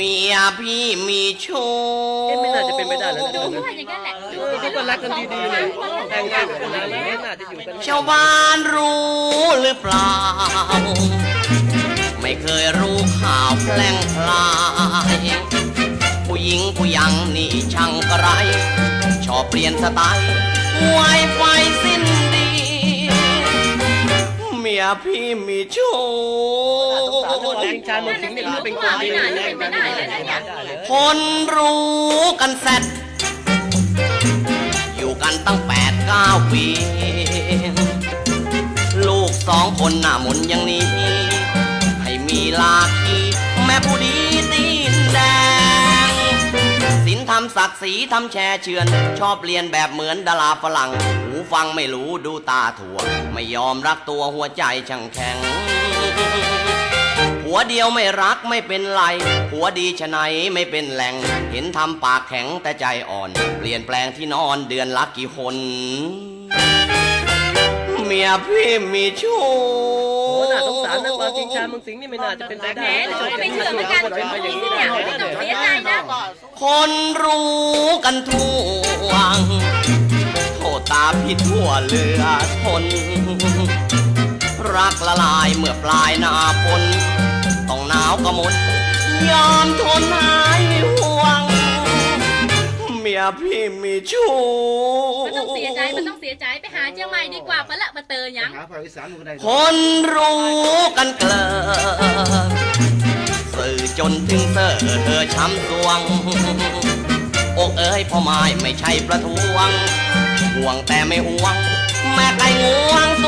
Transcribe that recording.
มีชู้เอ๊ะไม่น่าจะเป็นไปได้เลยนะ ดูว่าอย่างนั้นแหละเออที่ก็รักกันดีๆเลยแต่งงานกันนานแล้วไม่น่าจะอยู่กันชาวบ้านรู้หรือเปล่า ไม่เคยรู้ข่าวแพล่งพลาย ผู้หญิงผู้ยังนี่ช่างกระไร ชอบเปลี่ยนสไตล์ไวไฟสิ้นดี เมียพี่มีชู้แรงชาญมันสิงห์นี่มันเป็นคนดีเลย คนรู้กันแซดอยู่กันตั้งแปดเก้าปีลูกสองคนหน้ามนอย่างนี้ ให้มีลาคีแม่ผู้ดีตีนแดงสินทำศักดิ์ศรีทำแชร์เชือน ชอบเรียนแบบเหมือนดาราฝรั่ง หูฟังไม่รู้ดูตาถั่ว ไม่ยอมรักตัวหัวใจช่างแข็ง หัวเดียวไม่รักไม่เป็นไร หัวดีชะไหนไม่เป็นแหล่ง เห็นทำปากแข็งแต่ใจอ่อน เปลี่ยนแปลงที่นอนเดือนละกี่คนเมียพี่มีชู้โอ้น่าสงสารนะความจริงชาญมันสิงห์นี่ไม่น่าจะเป็นไปได้แหมเราก็ไม่เชื่อเหมือนกันนี่เนี่ยไม่ต้องเสียใจนะคนรู้กันทั่วโทษตาผิดทั่วเหลือทนรักละลายเมื่อปลายหน้าฝนต้องหนาวก็มนยอมทนหายห่วง เมียพี่มีชู้ไม่ต้องเสียใจไม่ต้องเสียใจไปหาเชียงใหม่ดีกว่าปะละมาเตอยัง หาภาคอีสานก็ได้คนรู้กันเกลอสื่อจนถึงเสอเธอช้ำสวงอกเอ้ยพ่อไม้ไม่ใช่ประท้วง ห่วงแต่ไม่ห่วง แม่ไก่งวงส